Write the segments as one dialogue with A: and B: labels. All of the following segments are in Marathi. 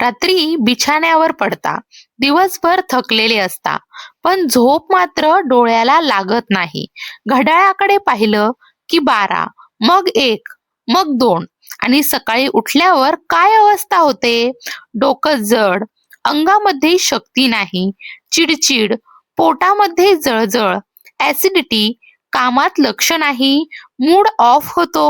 A: रात्री बिछाण्यावर पडता. दिवसभर थकलेले असता. पण झोप मात्र डोळ्याला लागत नाही. घड्याळाकडे पाहिलं की बारा मग एक मग दोन आणि सकाळी उठल्यावर काय अवस्था होते? डोकं जड अंगामध्ये शक्ती नाही चिडचिड पोटामध्ये जळजळ ऍसिडिटी कामात लक्ष नाही मूड ऑफ होतो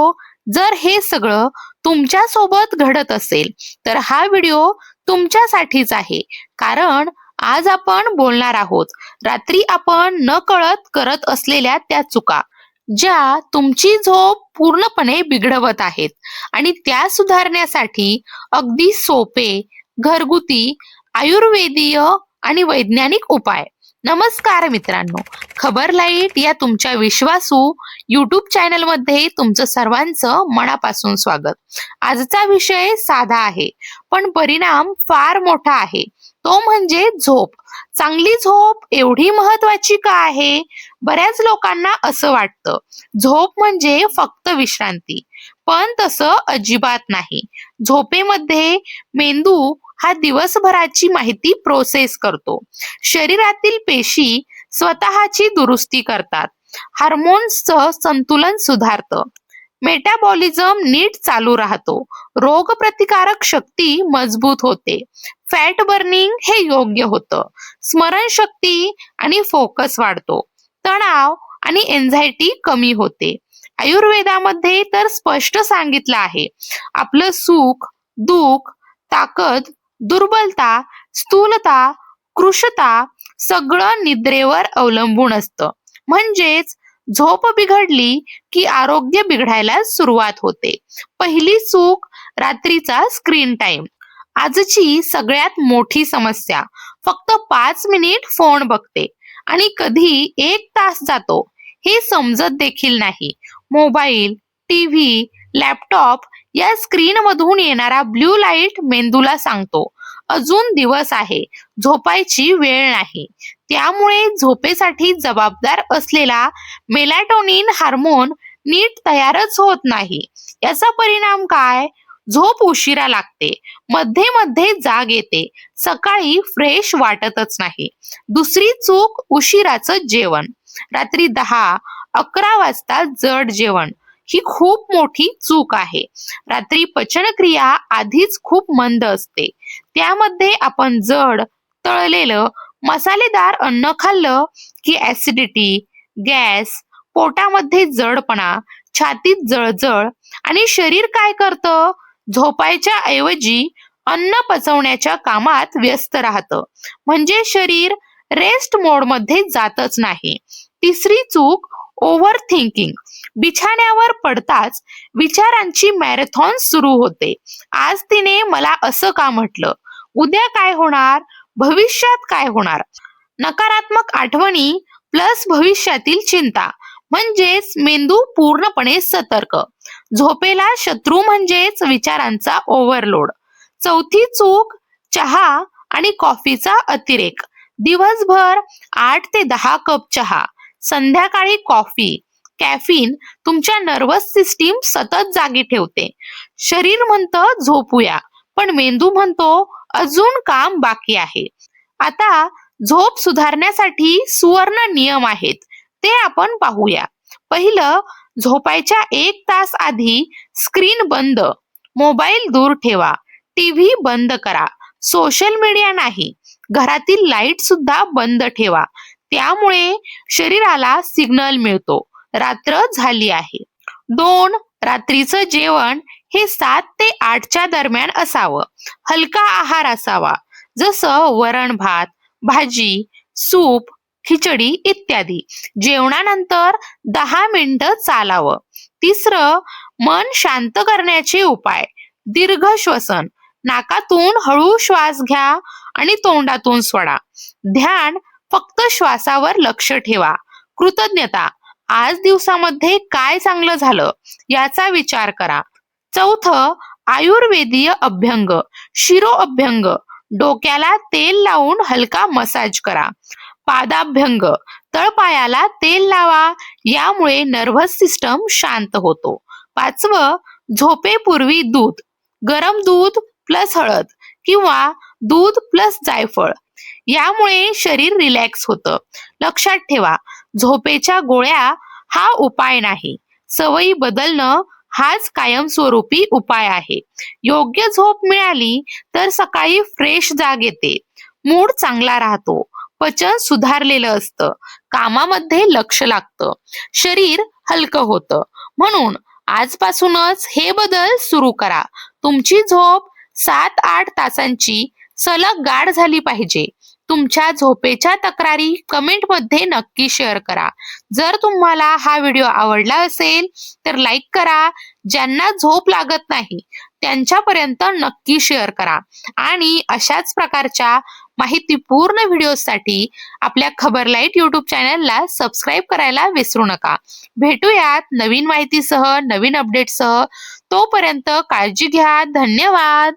A: जर हे सगळं तुमच्यासोबत घडत असेल तर हा व्हिडिओ तुमच्यासाठीच आहे. कारण आज आपण बोलणार आहोत रात्री आपण न कळत करत असलेल्या त्या चुका ज्या तुमची झोप पूर्णपणे बिघडवत आहेत. आणि त्या सुधारण्यासाठी अगदी सोपे घरगुती आयुर्वेदीय आणि वैज्ञानिक उपाय नमस्कार मित्रांनो. खबर लाइट या तुमच्या विश्वासू युट्यूब चॅनलमध्ये तुमचं सर्वांचं मनापासून स्वागत. आजचा विषय साधा आहे पण परिणाम फार मोठा आहे. तो म्हणजे झोप. चांगली झोप एवढी महत्वाची का आहे? बऱ्याच लोकांना असं वाटतं. झोप म्हणजे फक्त विश्रांती पण तसं अजिबात नाही. झोपेमध्ये मेंदू हा दिवसभराची माहिती प्रोसेस करतो. शरीरातील पेशी स्वतःची दुरुस्ती करतात. हार्मोन्सचं संतुलन सुधारतं. मेटाबॉलिझम नीट चालू राहतो. रोग प्रतिकारक शक्ती मजबूत होते. फॅट बर्निंग हे योग्य होतं. स्मरणशक्ती आणि फोकस वाढतो. तणाव आणि एन्झायटी कमी होते. आयुर्वेदामध्ये तर स्पष्ट सांगितलं आहे. आपलं सुख दुःख ताकद दुर्बलता स्थूलता कृशता सगळं निद्रेवर अवलंबून असतं. म्हणजेच झोप बिघडली की आरोग्य बिघडायला सुरुवात होते. पहिली चूक रात्रीचा स्क्रीन टाइम आजची सगळ्यात मोठी समस्या. फक्त पाच मिनिट फोन बघते आणि कधी एक तास जातो. हे समजत देखील नाही. मोबाईल टीव्ही लॅपटॉप या स्क्रीन मधून येणारा ब्ल्यू लाइट मेंदूला सांगतो. अजून दिवस आहे. झोपायची वेळ नाही. त्यामुळे झोपेसाठी जबाबदार असलेला मेलॅटोनिन हार्मोन नीट तयारच होत नाही. याचा परिणाम काय? झोप उशिरा लागते. मध्ये मध्ये जाग येते. सकाळी फ्रेश वाटतच नाही. दुसरी चूक उशिराचं जेवण. रात्री दहा अकरा वाजता जड जेवण. ही खूप मोठी चूक आहे. रात्री पचनक्रिया आधीच खूप मंद असते. त्यामध्ये आपण जड तळलेलं मसालेदार अन्न खाल्लं की ऍसिडिटी गॅस पोटामध्ये जडपणा छातीत जळजळ आणि शरीर काय करतं? झोपायच्या ऐवजी अन्न पचवण्याच्या कामात व्यस्त राहतं. म्हणजे शरीर रेस्ट मोडमध्ये जातच नाही. तिसरी चूक ओव्हर थिंकिंग बिछाण्यावर पडताच विचारांची मॅरेथॉन सुरू होते. आज तिने मला असं का म्हटलं? उद्या काय होणार? भविष्यात काय होणार? नकारात्मक आठवणी प्लस भविष्यातील चिंता. म्हणजेच मेंदू पूर्णपणे सतर्क. झोपेला शत्रू म्हणजेच विचारांचा ओव्हरलोड. चौथी चूक चहा आणि कॉफीचा अतिरेक. दिवसभर आठ ते दहा कप चहा. संध्याकाळी कॉफी कॅफिन तुमच्या नर्वस सिस्टीम सतत जागी ठेवते. शरीर म्हणतं झोपूया. पण मेंदू म्हणतो अजून काम बाकी आहे. आता झोप सुधारण्यासाठी सुवर्ण नियम आहेत. ते आपण पाहूया. पहिलं झोपायच्या एक तास आधी स्क्रीन बंद. मोबाईल दूर ठेवा. टीव्ही बंद करा. सोशल मीडिया नाही. घरातील लाइट सुद्धा बंद ठेवा. त्यामुळे शरीराला सिग्नल मिळतो. रात्र झाली आहे. दोन रात्रीचं जेवण हे सात ते आठच्या दरम्यान असावं. हलका आहार असावा. जसं वरण भात भाजी सूप खिचडी इत्यादी. जेवणानंतर दहा मिनिटं चालावं. तिसरं मन शांत करण्याचे उपाय. दीर्घ श्वसन. नाकातून हळू श्वास घ्या आणि तोंडातून सोडा. ध्यान फक्त श्वासावर लक्ष ठेवा. कृतज्ञता आज दिवसामध्ये काय चांगलं झालं याचा विचार करा. चौथं आयुर्वेदीय अभ्यंग शिरो अभ्यंग डोक्याला तेल लावून हलका मसाज करा. पादाभ्यंग तळपायाला तेल लावा यामुळे नर्व्हस सिस्टम शांत होतो. पाचवं झोपेपूर्वी दूध गरम दूध प्लस हळद किंवा दूध प्लस जायफळ. यामुळे शरीर रिलॅक्स होतं. लक्षात ठेवा झोपेच्या गोळ्या हा उपाय नाही. सवयी बदलणं हाच कायमस्वरूपी उपाय आहे. योग्य झोप मिळाली तर सकाळी फ्रेश जाग येते. मूड चांगला राहतो. पचन सुधारलेलं असतं. कामामध्ये लक्ष लागतं. शरीर हलकं होतं. म्हणून आजपासूनच हे बदल सुरू करा. तुमची झोप सात आठ तासांची सलग गाढ झाली पाहिजे. तुमच्या झोपेच्या तक्रारी कमेंटमध्ये नक्की शेअर करा. जर तुम्हाला हा व्हिडिओ आवडला असेल तर लाईक करा. ज्यांना झोप लागत नाही त्यांच्यापर्यंत नक्की शेअर करा. आणि अशाच प्रकारच्या माहितीपूर्ण व्हिडिओसाठी आपल्या खबर लाइट युट्यूब चॅनलला सबस्क्राईब करायला विसरू नका. भेटूयात नवीन माहितीसह नवीन अपडेटसह तोपर्यंत काळजी घ्या. धन्यवाद.